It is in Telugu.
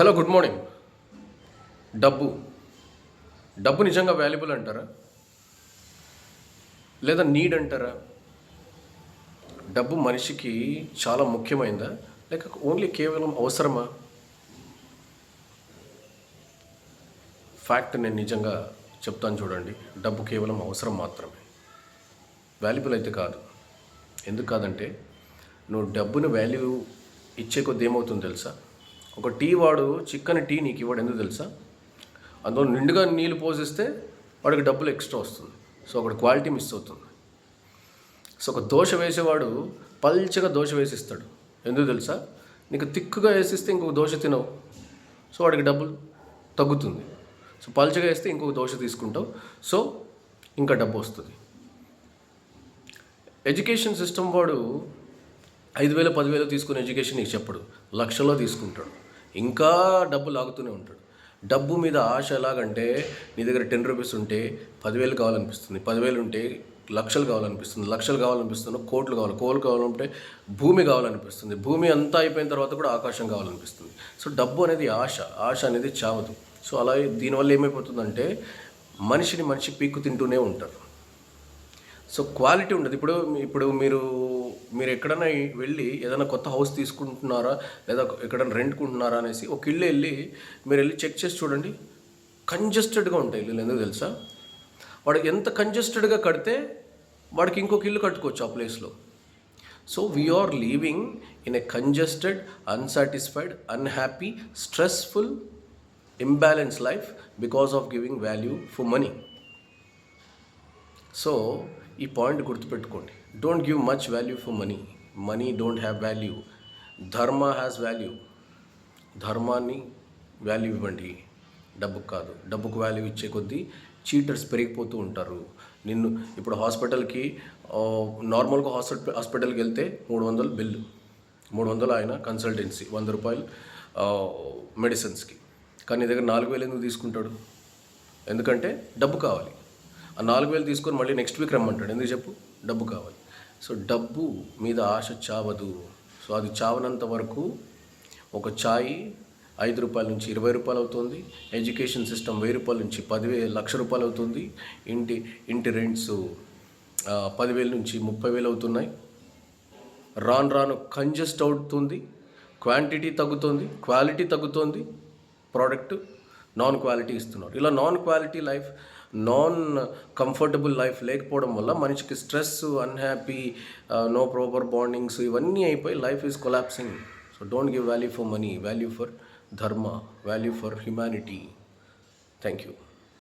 Hello good morning. డబ్బు. డబ్బు నిజంగా వాల్యుబుల్ అంటారా? లేదా నీడ్ అంటారా? డబ్బు మనిషికి చాలా ముఖ్యమైందా? లేక ఓన్లీ కేవలం అవసరమా? ఫ్యాక్ట్ నేను నిజంగా చెప్తాను చూడండి. డబ్బు కేవలం అవసరం మాత్రమే. వాల్యుబుల్ అయితే కాదు. ఎందుకు కాదంటే నువ్వు డబ్బును వాల్యూ ఇచ్చే కొద్ది ఏమవుతుందో తెలుసా? ఒక టీ వాడు చిక్కని టీ నీకు ఇవ్వడు ఎందుకు తెలుసా? అందులో నిండుగా నీళ్ళు పోసిస్తే వాడికి డబ్బులు ఎక్స్ట్రా వస్తుంది. సో ఒకటి క్వాలిటీ మిస్ అవుతుంది. సో ఒక దోశ వేసేవాడు పల్చగా దోశ వేసిస్తాడు. ఎందుకు తెలుసా? నీకు తిక్కుగా వేసిస్తే ఇంకొక దోశ తినవు. సో వాడికి డబ్బులు తగ్గుతుంది. సో పల్చగా వేస్తే ఇంకొక దోశ తీసుకుంటావు. సో ఇంకా డబ్బు వస్తుంది. ఎడ్యుకేషన్ సిస్టమ్ వాడు ఐదు వేలు పదివేలు తీసుకునే ఎడ్యుకేషన్ నీకు చెప్పడు. లక్షల్లో తీసుకుంటాడు. ఇంకా డబ్బు లాగుతూనే ఉంటాడు. డబ్బు మీద ఆశ ఎలాగంటే నీ దగ్గర టెన్ రూపీస్ ఉంటే పదివేలు కావాలనిపిస్తుంది. పదివేలు ఉంటే లక్షలు కావాలనిపిస్తుంది. లక్షలు కావాలనిపిస్తుంది కోట్లు కావాలి. కోట్లు కావాలంటే భూమి కావాలనిపిస్తుంది. భూమి అంతా అయిపోయిన తర్వాత కూడా ఆకాశం కావాలనిపిస్తుంది. సో డబ్బు అనేది ఆశ. ఆశ అనేది చావదు. సో అలా దీనివల్ల ఏమైపోతుందంటే మనిషిని మనిషి పీక్కు తింటూనే ఉంటారు. సో క్వాలిటీ ఉండదు. ఇప్పుడు ఇప్పుడు మీరు మీరు ఎక్కడైనా వెళ్ళి ఏదైనా కొత్త హౌస్ తీసుకుంటున్నారా? లేదా ఎక్కడైనా రెంట్కుంటున్నారా అనేసి ఒక ఇల్లు వెళ్ళి మీరు వెళ్ళి చెక్ చేసి చూడండి. కంజెస్టెడ్గా ఉంటాయి ఇల్లు ఎందుకు తెలుసా? వాడికి ఎంత కంజెస్టెడ్గా కడితే వాడికి ఇంకొక ఇల్లు కట్టుకోవచ్చు ఆ ప్లేస్లో. So we are living in a congested unsatisfied unhappy stressful imbalance life because of giving value for money so ఈ పాయింట్ గుర్తుపెట్టుకోండి. Don't give much value for money money don't have value dharma has value ధర్మాన్ని వాల్యూ ఇవ్వండి. డబ్బుకు కాదు. డబ్బుకు వాల్యూ ఇచ్చే కొద్దీ చీటర్స్ పెరిగిపోతూ ఉంటారు. నిన్ను ఇప్పుడు హాస్పిటల్కి నార్మల్గా హాస్పిటల్ హాస్పిటల్కి వెళ్తే మూడు వందలు బిల్లు మూడు వందలు ఆయన కన్సల్టెన్సీ వంద రూపాయలు మెడిసిన్స్కి కానీ నీ దగ్గర నాలుగు వేలు ఎందుకు తీసుకుంటాడు? ఎందుకంటే డబ్బు కావాలి. ఆ నాలుగు వేలు తీసుకొని మళ్ళీ నెక్స్ట్ వీక్ రమ్మంటాడు. ఎందుకు చెప్పు? డబ్బు కావాలి. సో డబ్బు మీద ఆశ చావదు. సో అది చావనంత వరకు ఒక ఛాయ్ ఐదు రూపాయల నుంచి ఇరవై రూపాయలు అవుతుంది. ఎడ్యుకేషన్ సిస్టమ్ వెయ్యి రూపాయల నుంచి పదివే లక్ష రూపాయలు అవుతుంది. ఇంటి ఇంటి రెంట్స్ పదివేల నుంచి ముప్పై వేలు అవుతున్నాయి. రాను రాను కంజెస్ట్ అవుతుంది. క్వాంటిటీ తగ్గుతుంది. క్వాలిటీ తగ్గుతుంది. ప్రోడక్ట్ నాన్ క్వాలిటీ ఇస్తున్నారు. ఇలా non quality life non comfortable life లేకపోవడం వల్ల మనిషికి stress unhappy no proper bondings ఇవన్నీ అయిపోయి life is collapsing so don't give value for money value for dharma value for humanity thank you